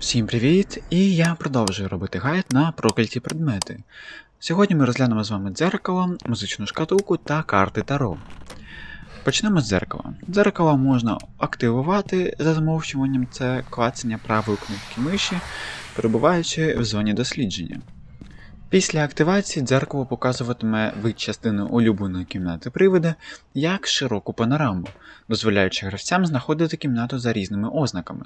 Всім привіт! І я продовжую робити гайд на прокляті предмети. Сьогодні ми розглянемо з вами дзеркало, музичну шкатулку та карти Таро. Почнемо з дзеркала. Дзеркало можна активувати за замовчуванням це клацання правої кнопки миші, перебуваючи в зоні дослідження. Після активації дзеркало показуватиме вид частини улюбленої кімнати привида як широку панораму, дозволяючи гравцям знаходити кімнату за різними ознаками.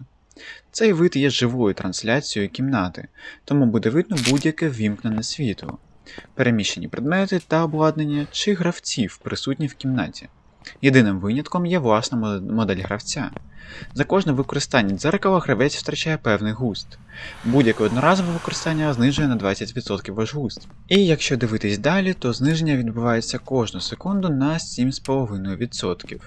Цей вид є живою трансляцією кімнати, тому буде видно будь-яке ввімкнене світло, переміщені предмети та обладнання чи гравців, присутні в кімнаті. Єдиним винятком є власна модель гравця. За кожне використання дзеркала гравець втрачає певний густ. Будь-яке одноразове використання знижує на 20% ваш густ. І якщо дивитись далі, то зниження відбувається кожну секунду на 7,5%.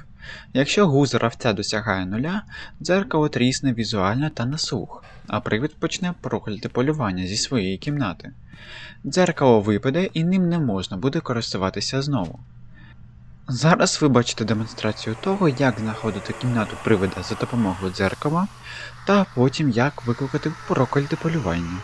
Якщо гуз гравця досягає нуля, дзеркало трісне візуально та на слух, а привід почне прокляти полювання зі своєї кімнати. Дзеркало випаде і ним не можна буде користуватися знову. Зараз ви бачите демонстрацію того, як знаходити кімнату привида за допомогою дзеркала, та потім як викликати прокляте полювання.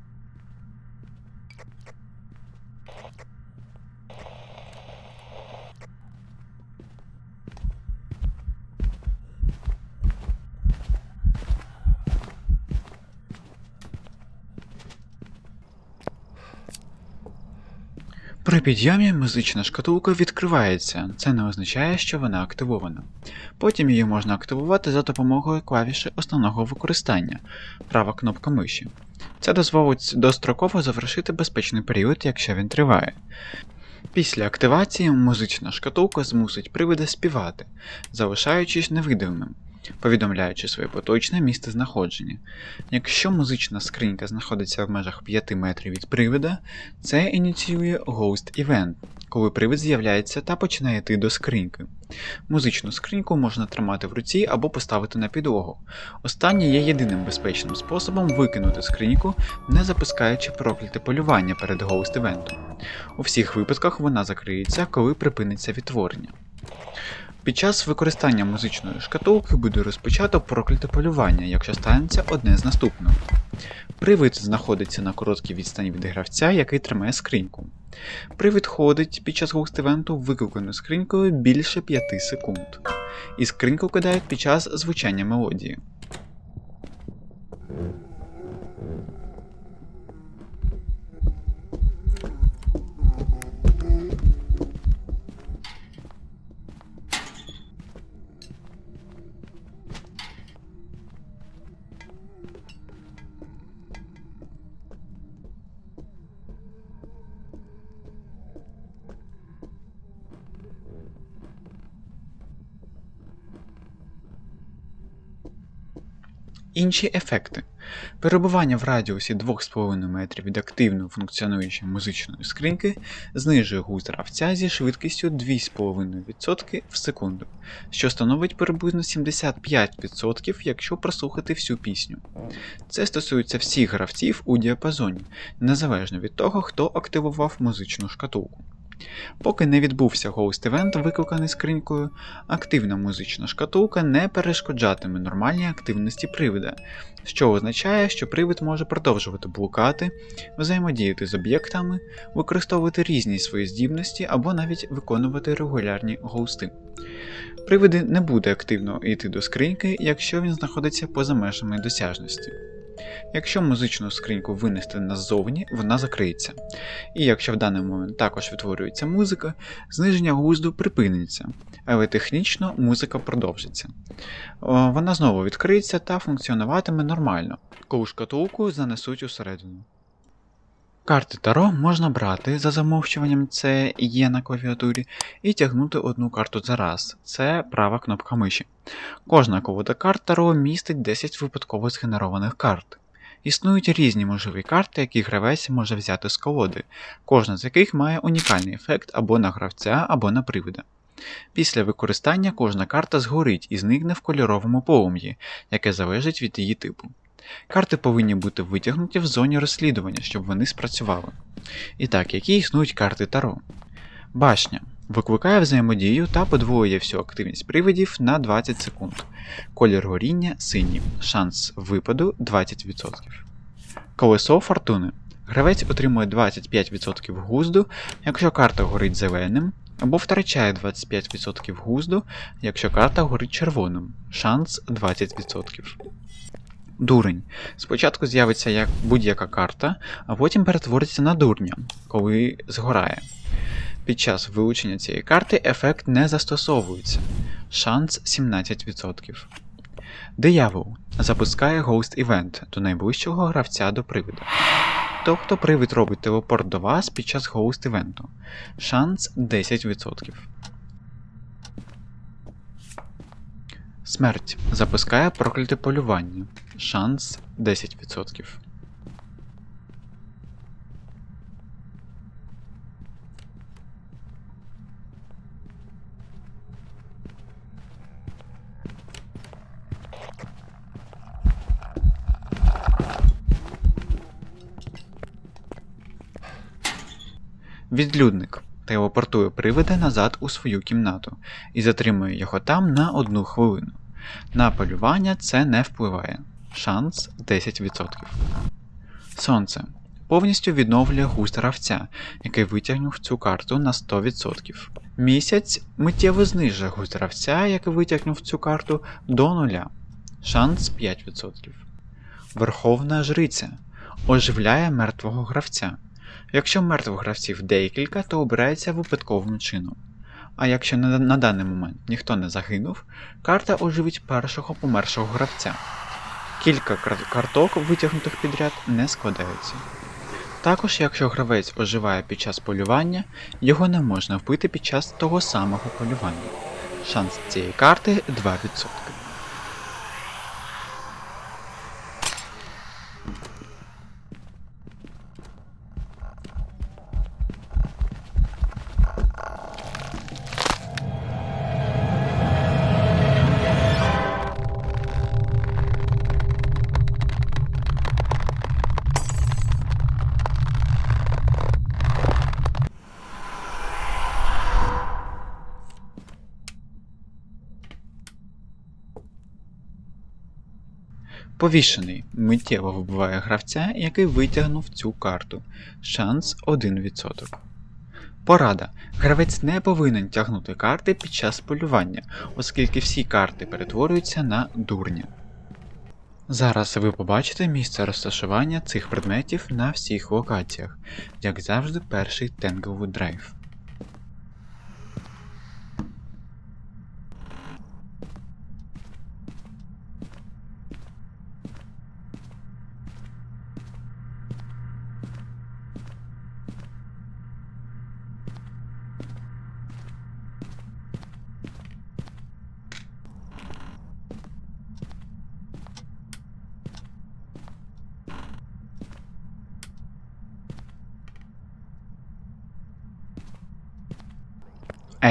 При підйомі музична шкатулка відкривається, це не означає, що вона активована. Потім її можна активувати за допомогою клавіші основного використання, права кнопка миші. Це дозволить достроково завершити безпечний період, якщо він триває. Після активації музична шкатулка змусить привида співати, залишаючись невидимим, повідомляючи своє поточне місце знаходження. Якщо музична скринька знаходиться в межах 5 метрів від привида, це ініціює Ghost Event, коли привид з'являється та починає йти до скриньки. Музичну скриньку можна тримати в руці або поставити на підлогу. Останнє є єдиним безпечним способом викинути скриньку, не запускаючи прокляте полювання перед Ghost Event. У всіх випадках вона закриється, коли припиниться відтворення. Під час використання музичної шкатулки буде розпочато прокляте полювання, якщо станеться одне з наступного. Привид знаходиться на короткій відстані від гравця, який тримає скриньку. Привид ходить під час гостивенту викликаною скринькою більше 5 секунд. І скриньку кидають під час звучання мелодії. Інші ефекти. Перебування в радіусі 2,5 метрів від активно функціонуючої музичної скриньки знижує густ гравця зі швидкістю 2,5% в секунду, що становить приблизно 75%, якщо прослухати всю пісню. Це стосується всіх гравців у діапазоні, незалежно від того, хто активував музичну шкатулку. Поки не відбувся Event, викликаний скринькою, активна музична шкатулка не перешкоджатиме нормальній активності привида, що означає, що привид може продовжувати блукати, взаємодіяти з об'єктами, використовувати різні свої здібності або навіть виконувати регулярні гоусти. Привиди не буде активно йти до скриньки, якщо він знаходиться поза межами досяжності. Якщо музичну скриньку винести назовні, вона закриється. І якщо в даний момент також відтворюється музика, зниження гузду припиниться, але технічно музика продовжиться. Вона знову відкриється та функціонуватиме нормально, коли шкатулку занесуть усередину. Карти Таро можна брати за замовчуванням, це є на клавіатурі, і тягнути одну карту за раз, це права кнопка миші. Кожна колода карт Таро містить 10 випадково згенерованих карт. Існують різні можливі карти, які гравець може взяти з колоди, кожна з яких має унікальний ефект або на гравця, або на привида. Після використання кожна карта згорить і зникне в кольоровому полум'ї, яке залежить від її типу. Карти повинні бути витягнуті в зоні розслідування, щоб вони спрацювали. І так, які існують карти Таро? Башня. Викликає взаємодію та подвоює всю активність привидів на 20 секунд. Колір горіння синій. Шанс випаду 20%. Колесо фортуни. Гравець отримує 25% гузду, якщо карта горить зеленим, або втрачає 25% гузду, якщо карта горить червоним. Шанс 20%. Дурень. Спочатку з'явиться як будь-яка карта, а потім перетвориться на дурня, коли згорає. Під час вилучення цієї карти ефект не застосовується. Шанс 17%. Диявол запускає Ghost Event до найближчого гравця до привида. Тобто привид робить телепорт до вас під час Ghost Event. Шанс 10%. Смерть запускає прокляте полювання. Шанс 10%. Відлюдник телепортує привида назад у свою кімнату і затримує його там на одну хвилину. На полювання це не впливає. Шанс 10%. Сонце повністю відновлює густ гравця, який витягнув цю карту на 100%. Місяць миттєво знижує густ гравця, який витягнув цю карту до нуля. Шанс 5%. Верховна жриця оживляє мертвого гравця. Якщо мертвих гравців декілька, то обирається випадковим чином. А якщо на, на даний момент ніхто не загинув, карта оживить першого помершого гравця. Кілька карток, витягнутих підряд, не складаються. Також, якщо гравець оживає під час полювання, його не можна вбити під час того самого полювання. Шанс цієї карти 2%. Повішений миттєво вбиває гравця, який витягнув цю карту. Шанс 1%. Порада. Гравець не повинен тягнути карти під час полювання, оскільки всі карти перетворюються на дурня. Зараз ви побачите місце розташування цих предметів на всіх локаціях, як завжди, перший Tanglewood драйв.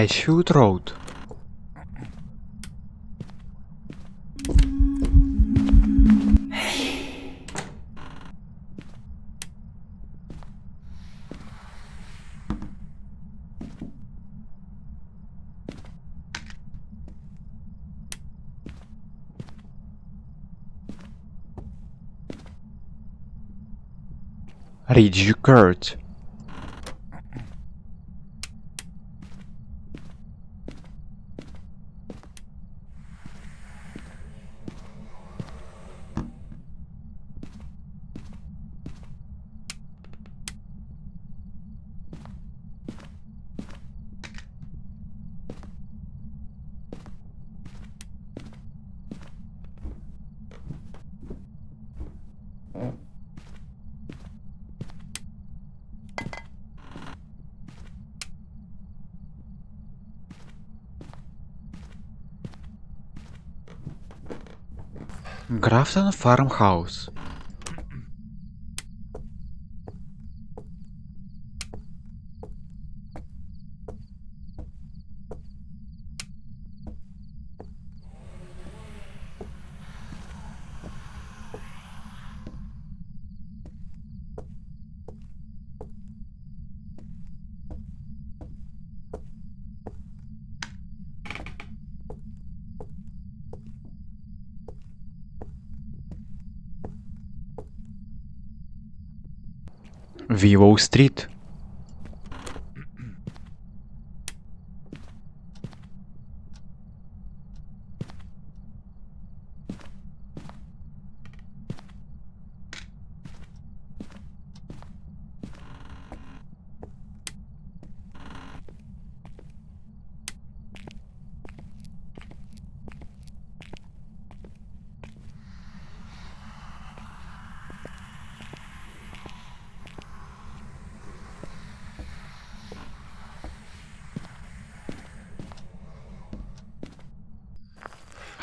Ashfield Road. Ridge Court. Графтон Фармхаус. Вівоу Стріт.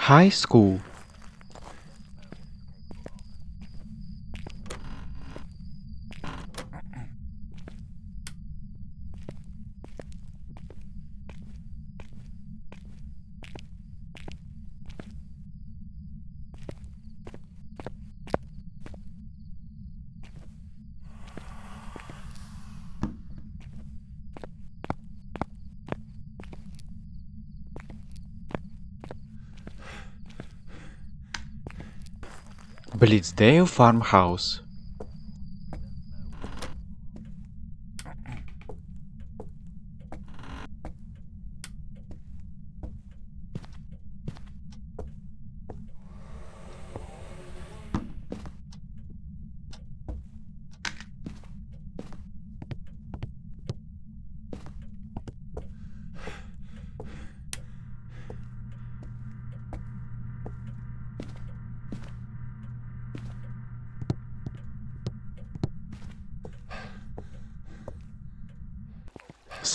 High School. Blitzdale Farmhouse.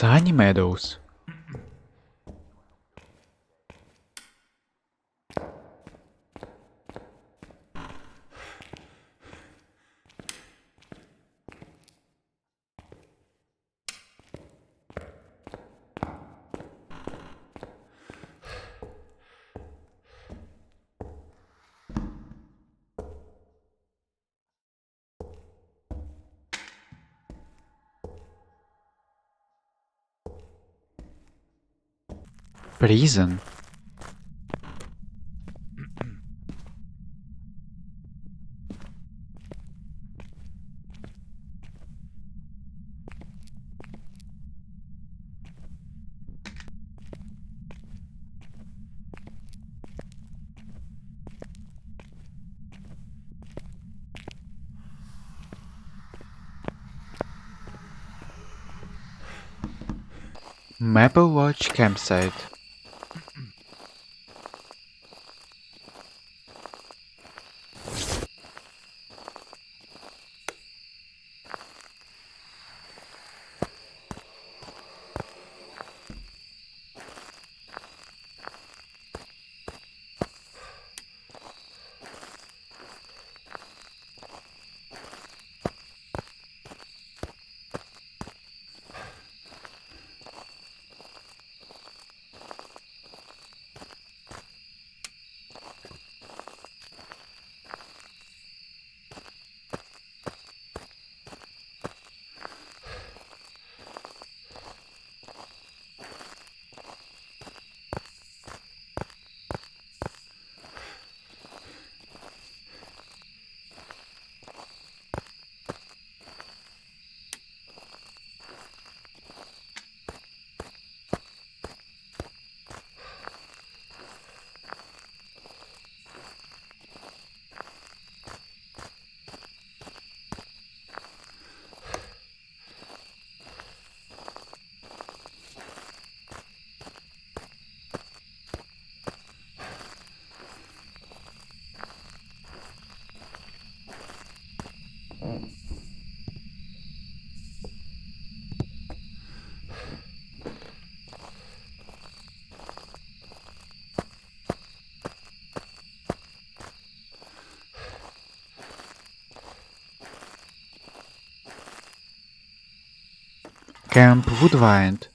Sunny Meadows. Prison. Maple Watch Campsite. Camp Woodwind.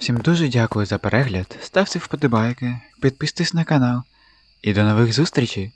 Всім дуже дякую за перегляд, ставте вподобайки, підписуйтесь на канал і до нових зустрічей!